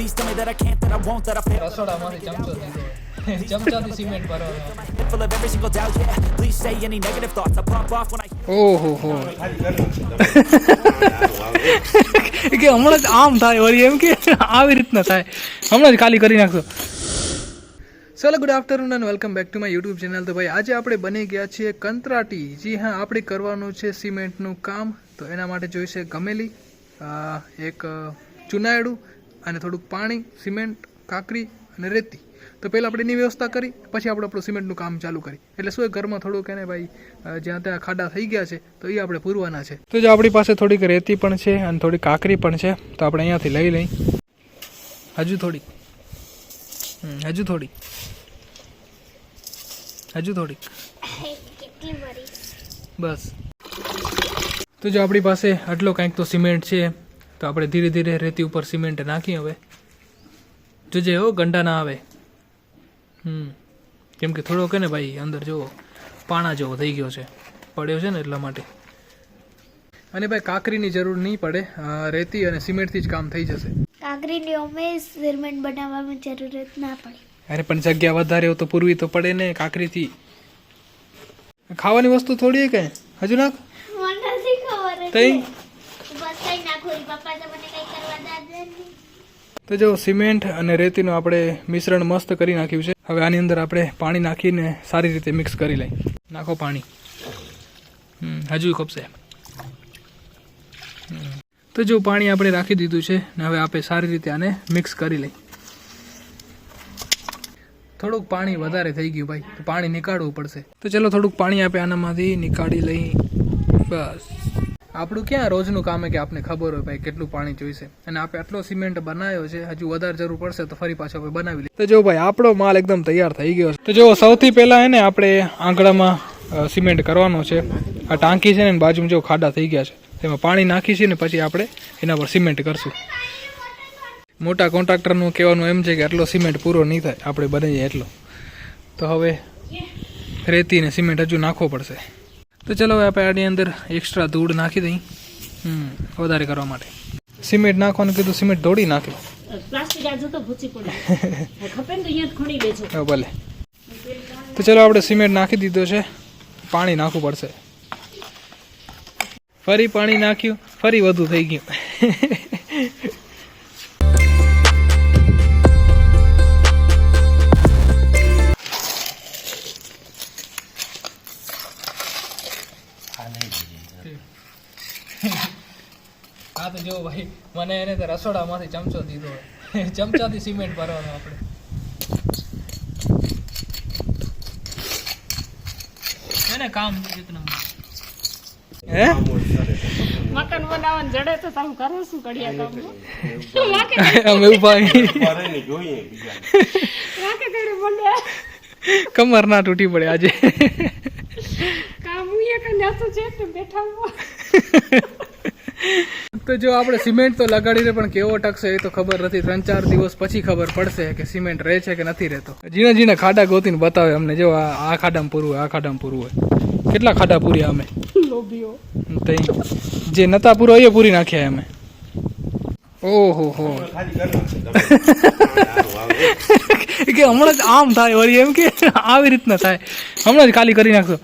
Please tell me that I can't, that I won't, that I fail. રસોડામાંથી ચમચો દીધો ચમચાથી cement ભરવાનો. Full of every single doubt, yeah. Please say any negative thoughts. I pop off when I કે હમણાં જ આમ થાય વળી એમ કે આવી રીતના થાય. હમણાં જ ખાલી કરી નાખશો. ચલો good afternoon and welcome back to my YouTube channel તો ભાઈ આજે આપણે બની ગયા છીએ કંત્રાટી. જી હા આપણે કરવાનું છે સિમેન્ટનું કામ. તો એના માટે જોઈશે ગમેલી એક ચુનાયડું. અને થોડુંક પાણી સિમેન્ટ કાકરી અને રેતી. તો પહેલાં આપણે એની વ્યવસ્થા કરી પછી આપણે આપણું સિમેન્ટનું કામ ચાલુ કરી. એટલે શું એ ઘરમાં થોડુંક એને ભાઈ જ્યાં ત્યાં ખાડા થઈ ગયા છે તો એ આપણે પૂરવાના છે. તો જો આપણી પાસે થોડીક રેતી પણ છે અને થોડી કાકરી પણ છે તો આપણે અહીંયાથી લઈ લઈ. હજુ થોડીક. હમ, હજુ થોડીક. હજુ થોડીક. બસ. તો જો આપણી પાસે આટલો કાંઈક તો સિમેન્ટ છે તો આપણે ધીરે ધીરે રેતી ઉપર સિમેન્ટ નાખી હવે. જોજે હો ગંડા ના આવે. હમ. કેમ કે થોડો કે ને ભાઈ અંદર જુઓ પાણા જેવો થઈ ગયો છે. પડ્યો છે ને એટલા માટે. અને ભાઈ કાકરીની જરૂર નહીં પડે. રેતી અને સિમેન્ટથી જ કામ થઈ જશે. કાકરીની અમે સિમેન્ટ બનાવવાની જરૂરત ના પડે. અરે પણ જગ્યા વધારે હોય તો પૂરવી તો પડે ને કાકરીથી. ખાવાની વસ્તુ થોડી કે હજુ નાખ. મને નથી ખબર તઈ બસ કઈ નાખું પપ્પા તો જો સિમેન્ટ અને રેતીનું આપણે મિશ્રણ મસ્ત કરી નાખ્યું છે. હવે આની અંદર આપણે પાણી નાખીને સારી રીતે મિક્સ કરી લઈ નાખો પાણી. હજુ ખપશે. તો જો પાણી આપણે રાખી દીધું છે ને હવે આપણે સારી રીતે આને મિક્સ કરી લઈ થોડુંક પાણી વધારે થઈ ગયું ભાઈ, તો પાણી નીકાળવું પડશે. તો ચલો થોડુંક પાણી આપણે આનામાંથી નીકાળી લઈ બસ. આપણું ક્યાં રોજનું કામ કે આપને ખબર હોય ભાઈ કેટલું પાણી જોઈશે? અને આપણે આટલો સિમેન્ટ બનાવ્યો છે, હજુ વધારે જરૂર પડશે તો ફરી પાછો આપણે બનાવી લઈએ. તો જો ભાઈ, આપણો માલ એકદમ તૈયાર થઈ ગયો છે. તો જો સૌથી પહેલાં એને આપણે આંગળામાં સિમેન્ટ કરવાનો છે. આ ટાંકી છે ને બાજુમાં જો ખાડા થઈ ગયા છે. તેમાં પાણી નાખીશું ને, પછી આપણે એના પર સિમેન્ટ કરશું. મોટા કોન્ટ્રાક્ટરનું કહેવાનું એમ છે કે આટલો સિમેન્ટ પૂરો નહીં થાય, આપણે બનાવીએ એટલો. તો હવે રેતી ને સિમેન્ટ હજુ નાખવો પડશે. તો ચલો હવે આપણે આની અંદર એક્સ્ટ્રા ધૂળ નાખી દઈ હમ વધારે કરવા માટે. સિમેન્ટ નાખવાનું કીધું સિમેન્ટ ધોડી નાખી. પ્લાસ્ટિક આજુ તો ભૂચી પડે ખપે ને તો અહીંયા જ ખણી ભલે. તો ચલો આપણે સિમેન્ટ નાખી દીધો છે. પાણી નાખવું પડશે. ફરી પાણી નાખ્યું ફરી વધુ થઈ ગયું. હા તો જો ભાઈ મને એને તો રસોડામાંથી ચમચો દીધો ચમચાથી સિમેન્ટ ભરવાનો આપણે. એને કામ રીતનું હે? મકાન બનાવવાનું જડે તો તમે કરો શું કડિયા કામ અમે ઊભા કમર ના તૂટી પડે આજે. તો જો આપણે સિમેન્ટ તો લગાડીને પણ કેવો ટકશે એ તો ખબર નથી. ત્રણ ચાર દિવસ પછી ખબર પડશે કે સિમેન્ટ રહે છે કે નથી રહેતો. જીણા જીણા ખાડા ગોતીને બતાવે અમને. જો આ ખાડામાં પૂરું આ ખાડામાં પૂરું હોય. કેટલા ખાડા પૂર્યા અમે? જે નતા પૂરો એ પૂરી નાખ્યા અમે. ઓહો હો. કે હમણાં જ આમ થાય વળી એમ કે આવી રીતના થાય. હમણાં જ ખાલી કરી નાખશો.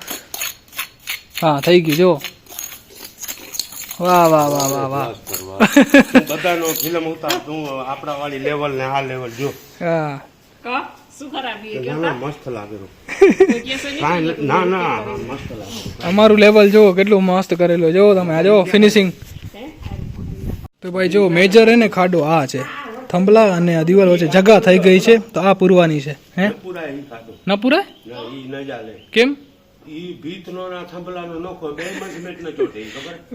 હા થઈ ગયું જો વાહ વાહ વાહ વાહ વાહ. બધાનો ફિલ્મ ઉતાર તું આપણા વાળી લેવલ ને આ લેવલ જો હા. કા? શું ખરાબી ના ના મસ્ત લાગેલું ને ન- લાગે. અમારું લેવલ જુઓ કેટલું મસ્ત કરેલું જુઓ તમે આ જો ફિનિશિંગ તો ભાઈ જો મેજર હે ને ખાડો આ છે. થંભલા અને આ દિવાલ વચ્ચે જગા થઈ ગઈ છે તો આ પૂરવાની છે હે? ના પૂરાય કેમ?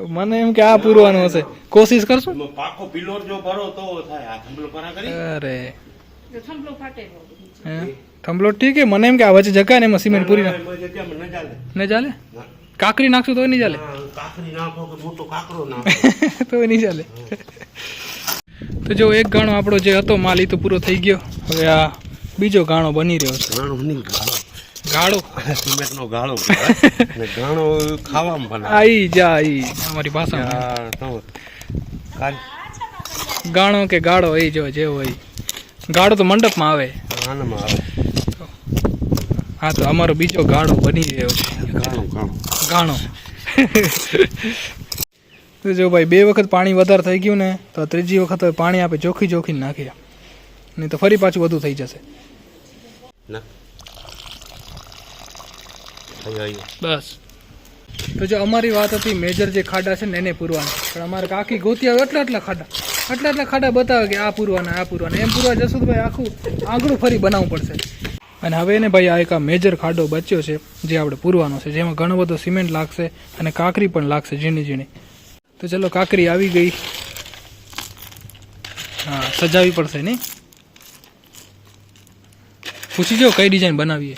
મને એમ કે આ પૂરવાનું હશે. કોશિશ કરશું? પાકો પિલોર જો ભરો તો થાય. આ કરી? અરે. થંભલો હે? ઠીક છે? મને એમ કે આ વચ્ચે જગા ને એમાં સિમેન્ટ પૂરી ના ન ચાલે. ને ચાલે? કાકરી નાખશું તો નહીં ચાલે? કાકરી નાખો કે મોટો કાકરો નાખો. તો નહીં ચાલે. તો જો એક ગાણો આપણો જે હતો માલ એ તો પૂરો થઈ ગયો. હવે આ બીજો ગાણો બની રહ્યો છે. ગાણો બની ગાળો ગાળો. સિમેન્ટ નો ગાળો ને ગાણો ખાવામાં બનાવે આઈ જા આઈ અમારી ભાષામાં. તો ગાણો કે ગાળો એ જો જે હોય. ગાળો તો મંડપમાં આવે. આનામાં આવે. હા તો અમારો બીજો ગાળો બની રહ્યો છે. ગાણો તો જો ભાઈ બે વખત પાણી વધારે થઈ ગયું ને તો ત્રીજી વખત પાણી આપણે જોખી જોખી નાખીએ. નહીં તો ફરી પાછું વધુ થઈ જશે. ના બસ. તો જો અમારી વાત હતી મેજર જે ખાડા છે ને એને પૂરવાના. પણ અમારે કાકી ગોતી આવે એટલા એટલા ખાડા. એટલા એટલા ખાડા બતાવે કે આ પૂરવાના આ પૂરવાના. એમ પૂરવા જશું તો ભાઈ આખું આંગણું ફરી બનાવવું પડશે. અને હવે એને ભાઈ આ એક આ મેજર ખાડો બચ્યો છે જે આપણે પૂરવાનો છે જેમાં ઘણો બધો સિમેન્ટ લાગશે અને કાંકરી પણ લાગશે ઝીણી ઝીણી. તો ચલો કાંકરી આવી ગઈ. હા સજાવી પડશે નહીં? પૂછી જો કઈ ડિઝાઇન બનાવીએ.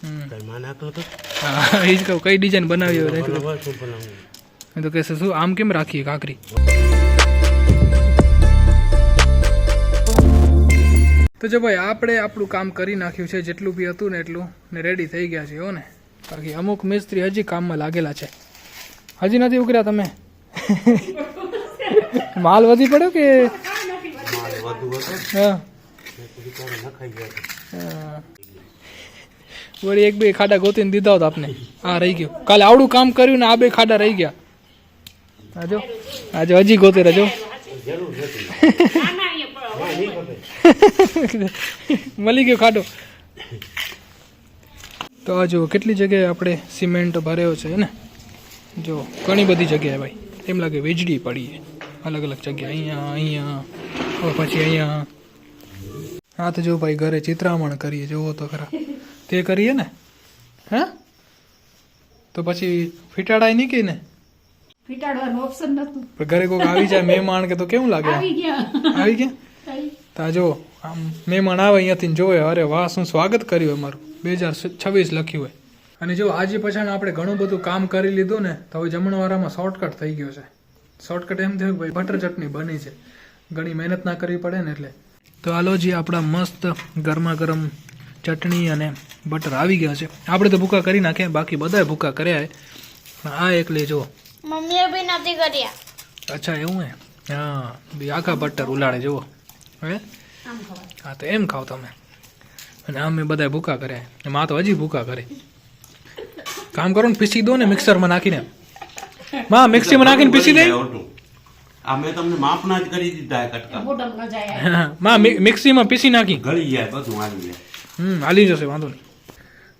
તો? હા એ જ કહું કઈ ડિઝાઇન બનાવી હોય નહીં તો કહેશે શું આમ કેમ રાખીએ કાકરી? તો જો ભાઈ આપણે આપણું કામ કરી નાખ્યું છે જેટલું બી હતું ને એટલું ને રેડી થઈ ગયા છે હો ને. બાકી અમુક મિસ્ત્રી હજી કામમાં લાગેલા છે. હજી નથી ઉકર્યા તમે? માલ વધી પડ્યો કે? માલ હા ને પછી તારે નખાઈ ગયા છે. હા. વળી એક બે ખાડા ગોતીને દીધા હોત આપને. આ રહી ગયો. કાલે આવડું કામ કર્યું ને આ બે ખાડા રહી ગયા. આજો આજો હજી ગોતે રહેજો મળી ગયો ખાડો. તો આ જો કેટલી જગ્યાએ આપણે સિમેન્ટ ભર્યો છે ને? જો, ઘણી બધી જગ્યાએ ભાઈ. એમ લાગે વીજળી પડી અલગ અલગ જગ્યાએ. અહીંયા અહીંયા પછી અહીંયા. હા તો જો ભાઈ ઘરે ચિત્રામણ કરીએ. જોવો તો ખરા. તે કરીએ ને? હે? તો પછી ફીટાડાય નહીં કે ને ફીટાડવાનું ઓપ્શન નતું પણ ઘરે કોઈ આવી જાય મહેમાન કે તો કેવું લાગે? આવી ગયા. આવી ગયા? તા જો આમ મહેમાન આવે અહીંયાથી જોવે અરે વાહ શું સ્વાગત કર્યું અમારું. બે હજાર છવ્વીસ લખ્યું હોય. અને જો આજે પછી આપણે ઘણું બધું કામ કરી લીધું ને તો હવે જમણવારામાં શોર્ટકટ થઈ ગયો છે. શોર્ટકટ એમ થયું કે ભાઈ બટર ચટણી બની છે. ઘણી મહેનત ના કરવી પડે ને એટલે. તો જી આપણા મસ્ત ગરમા ગરમ ચટણી અને બટર આવી ગયા છે. આપણે તો ભૂકા કરી નાખ્યા બાકી બધાય ભૂકા કર્યા પણ આ એકલે જો. મમ્મીએ બી નથી કર્યા. અચ્છા એવું હે? હા બી આખા બટર ઉલાડે જુઓ. હે? હા તો એમ ખાઓ તમે. અને આમ મેં બધાએ ભૂકા કર્યા મા આ તો હજી ભૂકા કરે. કામ કરો ને પીસી દો ને મિક્સરમાં નાખીને. માં મિક્સીમાં નાખીને પીસી દે. ઓટું. આ મેં તમને જ કરી દીધા કટકા. મોઢમ ન જાય હા, માં મિક્સીમાં પીસી નાખી. ગળી જાય બધું આવી જાય હમ, હાલી જશે, વાંધો નહીં.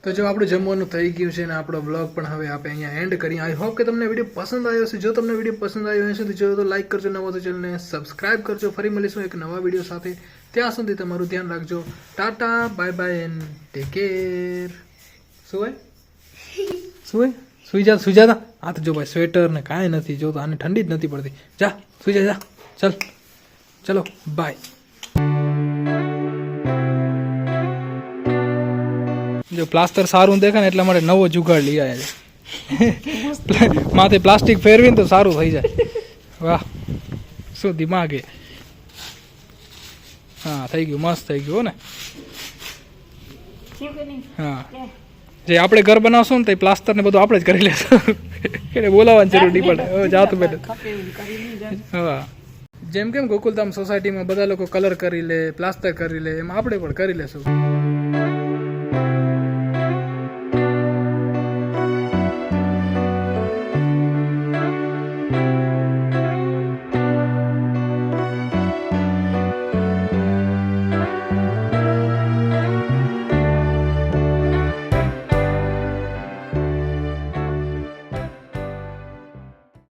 તો જો આપણું જમવાનું થઈ ગયું છે ને આપણો બ્લોગ પણ હવે આપણે અહીંયા એન્ડ કરીએ. આઈ હોપ કે તમને વીડિયો પસંદ આવ્યો હશે. જો તમને વીડિયો પસંદ આવ્યો હશે, તો જો તો લાઈક કરજો, નવો તો ચેનલને સબસ્ક્રાઇબ કરજો. ફરી મળીશું એક નવા વીડિયો સાથે. ત્યાં સુધી તમારું ધ્યાન રાખજો. Tata bye bye and take care શું શું સુઈ જા સુઈ જા તો જો ભાઈ સ્વેટર ને કાંઈ નથી જો તો આને ઠંડી જ નથી પડતી. જા સુઈ જા. જા ચલ. ચલો બાય જો પ્લાસ્ટર સારું દેખાય ને એટલા માટે નવો જુગાડ લઈ આવ્યા છે. માથે પ્લાસ્ટિક ફેરવીને તો સારું થઈ જાય. વાહ શું દિમાગ હા? થઈ ગયું મસ્ત થઈ ગયું હો ને? હા. જે આપણે ઘર બનાવશું ને તે પ્લાસ્ટર ને બધું આપણે જ કરી લેશું. એને બોલાવવાની જરૂર નહીં પડે. જાતું બેઠે. હા. જેમ કેમ ગોકુલધામ સોસાયટીમાં બધા લોકો કલર કરી લે પ્લાસ્ટર કરી લે એમ આપણે પણ કરી લેશું.